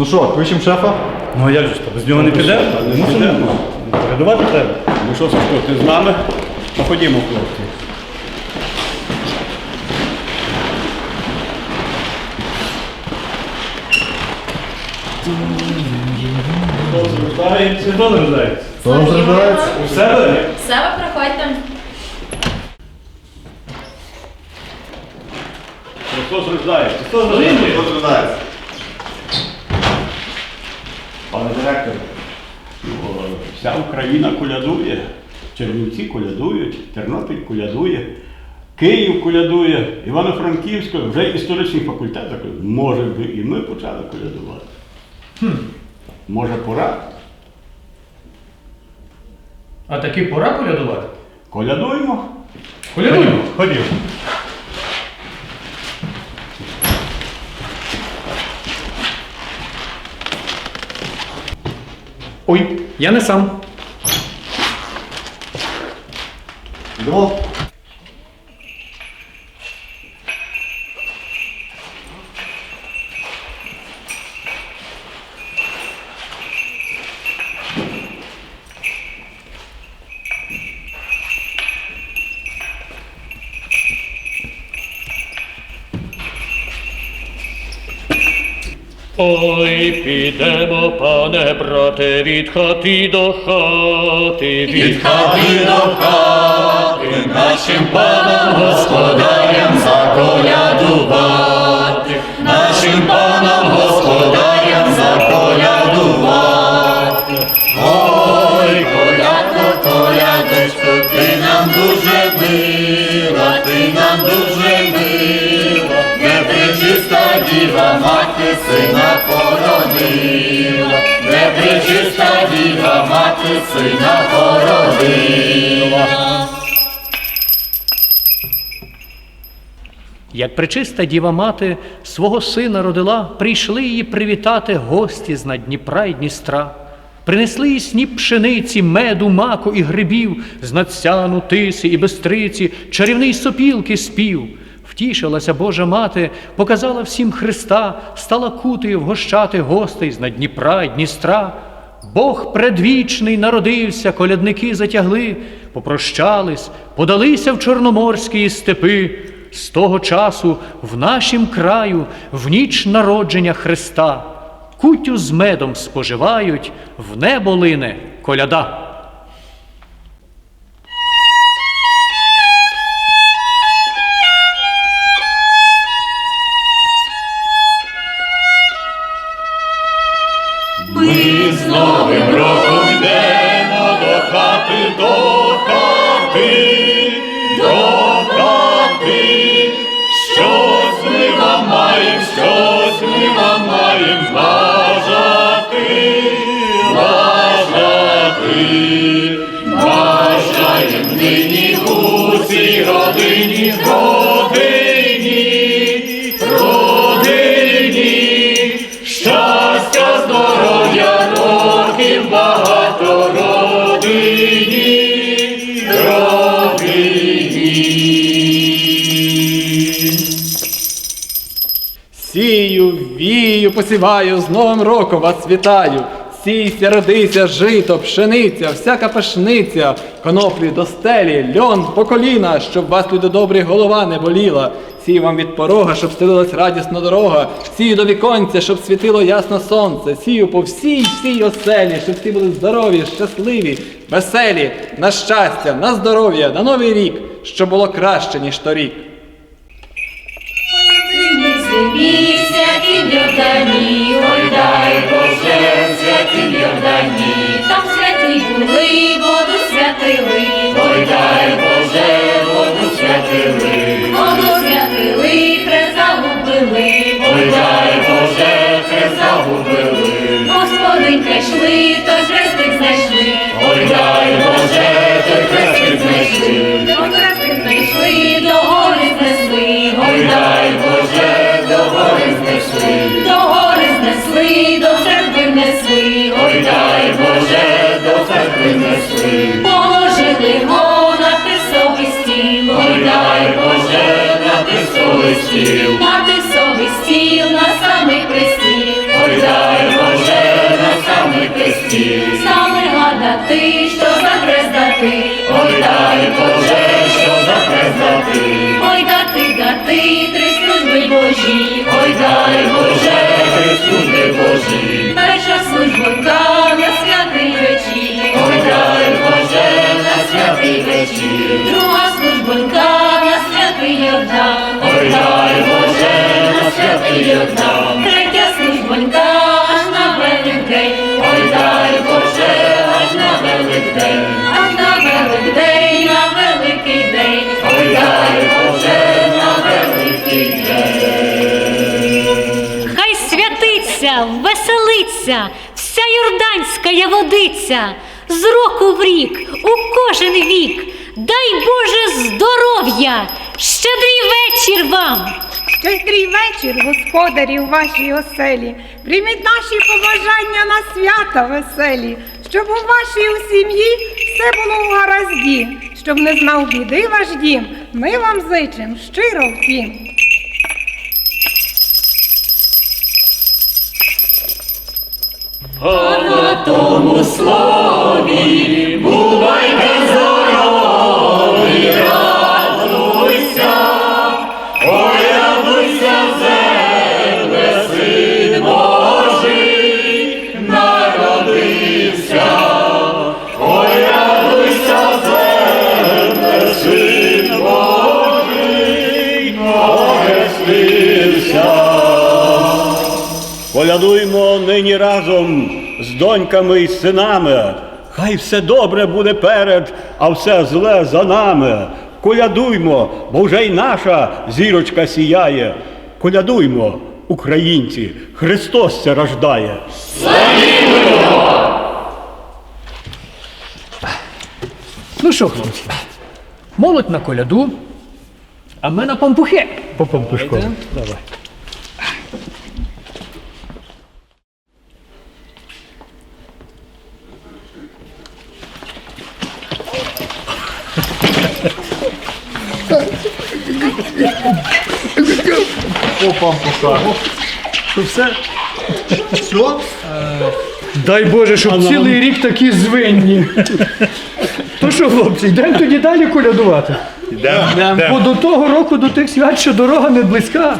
Ну що, кличемо шефа? Ну а як же ж то? Без нього не піде? Не Мусимо підемо. передавати треба. Ну що, Сашко, ти з нами? Ну ходімо, хлопці. Хто звертається, хто не звертається? Хто зажигається? У себе? Все, ви приходьте. Христос рождається. Хто звертається? Пане директор, вся Україна колядує, Чернівці колядують, Тернопіль колядує, Київ колядує, Івано-Франківська, вже історичний факультет закладає. Може би і ми почали колядувати. Може пора? А таки пора колядувати? Колядуємо. Колядуємо. Ходімо. Ой, я не сам. Йдемо. Ой, підемо, пане брате, від хати до хати, від хати до хати, нашим паном господарям заколядувати, нашим паном діва мати сина породила, не причиста діва мати сина породила. Як пречиста діва мати свого сина родила, прийшли її привітати гості з Дніпра й Дністра. Принесли їй сніп пшениці, меду, маку і грибів, з надсяну, тиси і бестриці, чарівний сопілки спів. Втішилася Божа мати, показала всім Христа, стала кутою вгощати гостей з над Дніпра й Дністра. Бог предвічний народився, колядники затягли, попрощались, подалися в чорноморські степи. З того часу в нашім краю в ніч народження Христа кутю з медом споживають, в небо лине коляда. Родині, родині. Щастя, здоров'я, багато родині, родині. Сію, вію, посіваю, з Новим роком вас вітаю. Сійся, родися, жито, пшениця, всяка пашниця, коноплі до стелі, льон по коліна, щоб вас, люди добрі, голова не боліла. Сію вам від порога, щоб стелилась радісна дорога. Сію до віконця, щоб світило ясно сонце. Сію по всій всій оселі, щоб всі були здорові, щасливі, веселі, на щастя, на здоров'я, на новий рік, щоб було краще, ніж торік. Святім ой дай Боже, святім Йордані. Там святі були, воду святили, ой дай Боже, воду святили, воду святили, хрест загубили, ой дай Боже, хрест загубили. Господинька йшли, той хрестик знайшли, ой дай Боже, принесли, положили го на тисовий стіл, Гайдай, Боже, на тисовий стіл, на тисовий стіл, на самий престіл, Гайдай, Боже, на самий престіл, саме гадати, що за хрест дати, Гайдай, Боже, що за хрест дати, ой дати, дати, три служби Божі, ой дати. Святий Йордан, третя службонька аж на Великдень, ой дай Боже, аж на Великдень, аж на Великдень, на великий день, ой дай Боже, на великий день. Хай святиться, веселиться, вся юрданська водиця, з року в рік, у кожен вік. Дай Боже здоров'я, щедрий вечір вам. Щедрий вечір, господарі, у вашій оселі. Прийміть наші побажання на свята веселі, щоб у вашій у сім'ї все було в гаразді, щоб не знав біди ваш дім. Ми вам зичим щиро втім. Колядуймо нині разом з доньками і синами. Хай все добре буде перед, а все зле за нами. Колядуймо, бо вже й наша зірочка сіяє. Колядуймо, українці, Христос це рождає. Ну що, хлопці, молодь на коляду, а ми на пампухи. По пампушку. Давай. По пампуха. Що все. Що? Дай Боже, щоб цілий рік такі звинні. То що, хлопці, йдемо тоді далі колядувати. Бо до того року, до тих свят, що дорога не близька.